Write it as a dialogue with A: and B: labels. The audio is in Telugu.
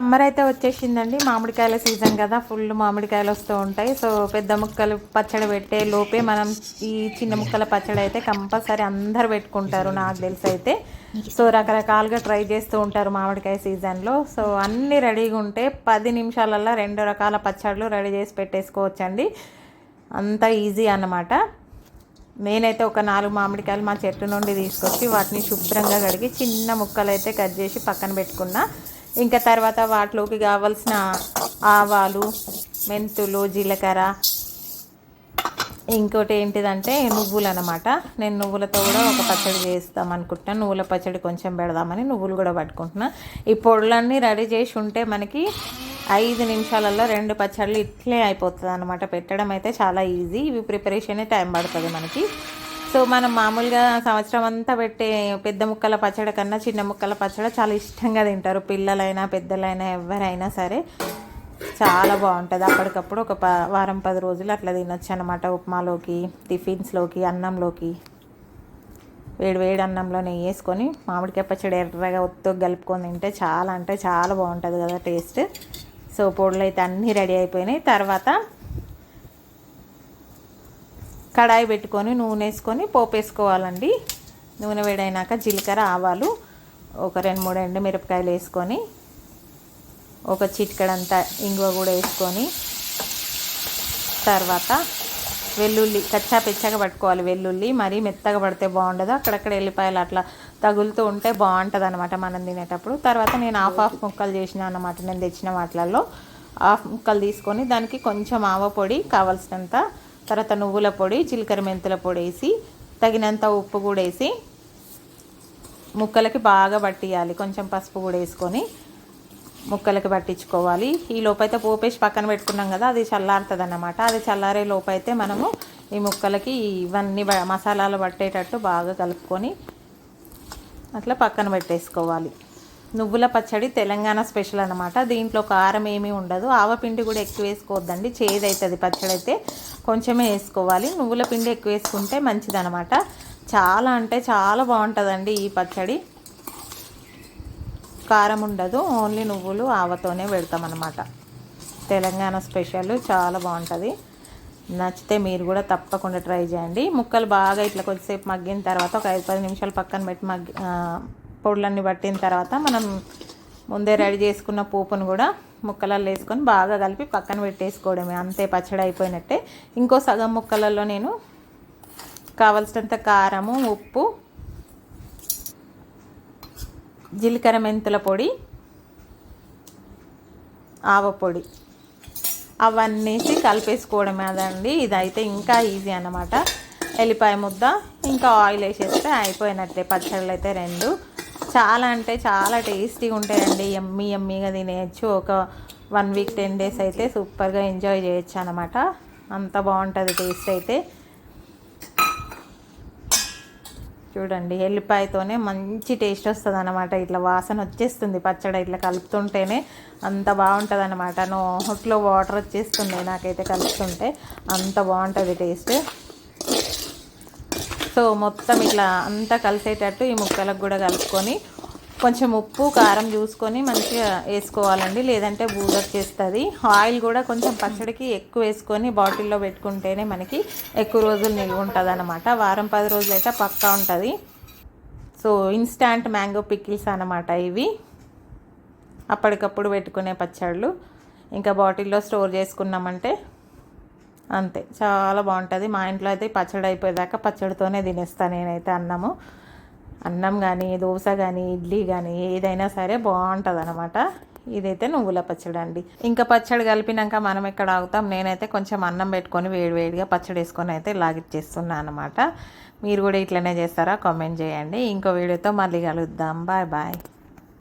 A: సమ్మర్ అయితే వచ్చేసిందండి. మామిడికాయల సీజన్ కదా ఫుల్ మామిడికాయలు వస్తూ ఉంటాయి. సో పెద్ద ముక్కలు పచ్చడి పెట్టే లోపే మనం ఈ చిన్న ముక్కల పచ్చడి అయితే కంపల్సరీ అందరు పెట్టుకుంటారు నాకు తెలిసి అయితే సో రకరకాలుగా ట్రై చేస్తూ ఉంటారు మామిడికాయ సీజన్లో. సో అన్నీ రెడీగా ఉంటే పది నిమిషాలల్లో రెండు రకాల పచ్చళ్ళు రెడీ చేసి పెట్టేసుకోవచ్చండి. అంత ఈజీ అన్నమాట. నేనైతే ఒక నాలుగు మామిడికాయలు మా చెట్టు నుండి తీసుకొచ్చి వాటిని శుభ్రంగా కడిగి చిన్న ముక్కలు అయితే కట్ చేసి పక్కన పెట్టుకున్నా. ఇంకా తర్వాత వాటిలోకి కావాల్సిన ఆవాలు మెంతులు జీలకర్ర. ఇంకోటి ఏంటిదంటే నువ్వులు అనమాట నేను నువ్వులతో కూడా ఒక పచ్చడి చేస్తాం అనుకుంటున్నాను నువ్వుల పచ్చడి కొంచెం పెడదామని నువ్వులు కూడా పట్టుకుంటున్నా. ఈ పొడులన్నీ రెడీ చేసి ఉంటే మనకి ఐదు నిమిషాలలో రెండు పచ్చళ్ళు ఇట్లే అయిపోతుంది అనమాట పెట్టడం అయితే చాలా ఈజీ. ఇవి ప్రిపరేషనే టైం పడుతుంది మనకి. సో మనం మామూలుగా సంవత్సరం అంతా పెట్టే పెద్ద ముక్కల పచ్చడి కన్నా చిన్న ముక్కల పచ్చడి చాలా ఇష్టంగా తింటారు. పిల్లలైనా పెద్దలైనా ఎవరైనా సరే చాలా బాగుంటుంది. అప్పటికప్పుడు ఒక ప వారం పది రోజులు అట్లా తినొచ్చు అనమాట ఉప్మాలోకి టిఫిన్స్లోకి అన్నంలోకి. వేడి వేడి అన్నంలో నెయ్యి వేసుకొని మామిడికాయ పచ్చడి ఎర్రగా ఒత్తు కలుపుకొని తింటే చాలా అంటే చాలా బాగుంటుంది కదా టేస్ట్. సో పొడులు అయితే అన్నీ రెడీ అయిపోయినాయి. తర్వాత కడాయి పెట్టుకొని నూనె వేసుకొని పోపు వేసుకోవాలండి నూనె వేడైనాక జీలకర్ర ఆవాలు ఒక రెండు మూడు ఎండు మిరపకాయలు వేసుకొని ఒక చిటికడంతా ఇంగువ కూడా వేసుకొని తర్వాత వెల్లుల్లి కచ్చా పెచ్చగా పట్టుకోవాలి. వెల్లుల్లి మరీ మెత్తగా పడితే బాగుండదు. అక్కడక్కడ వెళ్ళిపోయాలి అట్లా తగులుతూ ఉంటే బాగుంటుంది అనమాట మనం తినేటప్పుడు. తర్వాత నేను హాఫ్ హాఫ్ ముక్కలు చేసిన అనమాట నేను తెచ్చిన వాటిలలో హాఫ్ ముక్కలు తీసుకొని దానికి కొంచెం ఆవ పొడి కావాల్సినంత తర్వాత నువ్వుల పొడి జీలకర్ర మెంతుల పొడి వేసి తగినంత ఉప్పు కూడా వేసి ముక్కలకి బాగా పట్టియాలి. కొంచెం పసుపు కూడా వేసుకొని ముక్కలకి పట్టించుకోవాలి. ఈ లోపైతే పోపేసి పక్కన పెట్టుకున్నాం కదా అది చల్లారుతుంది అన్నమాట అది చల్లారే లోపైతే మనము ఈ ముక్కలకి ఇవన్నీ మసాలాలు పట్టేటట్టు బాగా కలుపుకొని అట్లా పక్కన పెట్టేసుకోవాలి. నువ్వుల పచ్చడి తెలంగాణ స్పెషల్ అనమాట దీంట్లో కారం ఏమీ ఉండదు. ఆవపిండి కూడా ఎక్కువ వేసుకోవద్దండి. చేదవుతుంది పచ్చడి అయితే కొంచెమే వేసుకోవాలి. నువ్వుల పిండి ఎక్కువ వేసుకుంటే మంచిదనమాట చాలా అంటే చాలా బాగుంటుందండి ఈ పచ్చడి. కారం ఉండదు. ఓన్లీ నువ్వులు ఆవతోనే పెడతామన్నమాట. తెలంగాణ స్పెషల్ చాలా బాగుంటుంది. నచ్చితే మీరు కూడా తప్పకుండా ట్రై చేయండి. ముక్కలు బాగా ఇట్లా కొద్దిసేపు మగ్గిన తర్వాత ఒక ఐదు పది నిమిషాలు పక్కన పెట్టి మగ్గి పొడులన్నీ పట్టిన తర్వాత మనం ముందే రెడీ చేసుకున్న పోపును కూడా ముక్కలలో వేసుకొని బాగా కలిపి పక్కన పెట్టేసుకోవడమే. అంతే పచ్చడి అయిపోయినట్టే. ఇంకో సగం ముక్కలలో నేను కావలసినంత కారము ఉప్పు జీలకర్ర మెంతుల పొడి ఆవ పొడి. అవన్నీ కలిపేసుకోవడమే అదండి. ఇదైతే ఇంకా ఈజీ అన్నమాట. ఎల్లిపాయ ముద్ద ఇంకా ఆయిల్ వేసేస్తే అయిపోయినట్టే. పచ్చళ్ళు అయితే రెండు. చాలా అంటే చాలా టేస్టీగా ఉంటాయండి. ఎమ్మీ ఎమ్మీగా తినేయచ్చు. ఒక వన్ వీక్ టెన్ డేస్ అయితే సూపర్గా ఎంజాయ్ చేయొచ్చు అనమాట అంత బాగుంటుంది టేస్ట్ అయితే. చూడండి ఎల్లిపాయతోనే మంచి టేస్ట్ వస్తుంది అనమాట ఇట్లా వాసన వచ్చేస్తుంది పచ్చడి ఇట్లా కలుపుతుంటేనే అంత బాగుంటుంది అనమాట నోట్లో వాటర్ వచ్చేస్తుంది నాకైతే కలుపుతుంటే. అంత బాగుంటుంది టేస్ట్ సో మొత్తం ఇట్లా అంతా కలిసేటట్టు ఈ ముక్కలకు కూడా కలుపుకొని కొంచెం ఉప్పు కారం చూసుకొని మంచిగా వేసుకోవాలండి. లేదంటే బూదొచ్చేస్తుంది ఆయిల్ కూడా కొంచెం పచ్చడికి ఎక్కువ వేసుకొని బాటిల్లో పెట్టుకుంటేనే మనకి ఎక్కువ రోజులు నిల్వ ఉంటుంది అనమాట వారం పది రోజులు అయితే పక్కా ఉంటుంది. సో ఇన్స్టాంట్ మ్యాంగో పికిల్స్ అనమాట ఇవి. అప్పటికప్పుడు పెట్టుకునే పచ్చళ్ళు. ఇంకా బాటిల్లో స్టోర్ చేసుకున్నామంటే అంతే. చాలా బాగుంటుంది. మా ఇంట్లో అయితే పచ్చడి అయిపోయేదాకా పచ్చడితోనే తినేస్తాను నేనైతే అన్నము. అన్నం కానీ దోశ కానీ ఇడ్లీ కానీ ఏదైనా సరే బాగుంటుంది అనమాట ఇదైతే నువ్వుల పచ్చడి అండి. ఇంకా పచ్చడి కలిపినాక మనం ఎక్కడ ఆగుతాం? నేనైతే కొంచెం అన్నం పెట్టుకొని వేడివేడిగా పచ్చడి వేసుకొని అయితే లాగిచ్చేస్తున్నాను అనమాట మీరు కూడా ఇట్లనే చేస్తారా? కామెంట్ చేయండి. ఇంకో వీడియోతో మళ్ళీ కలుద్దాం. Bye bye.